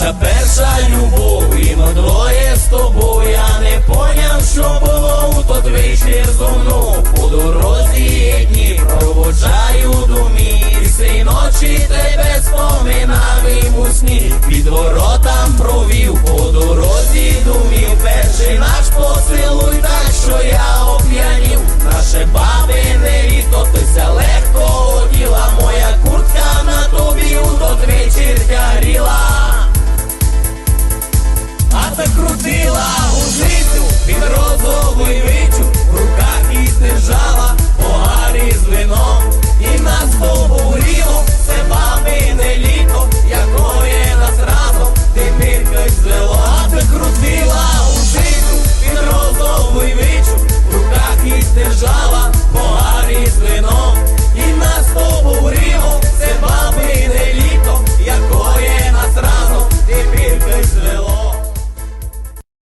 Наша перша любов, і на двоє з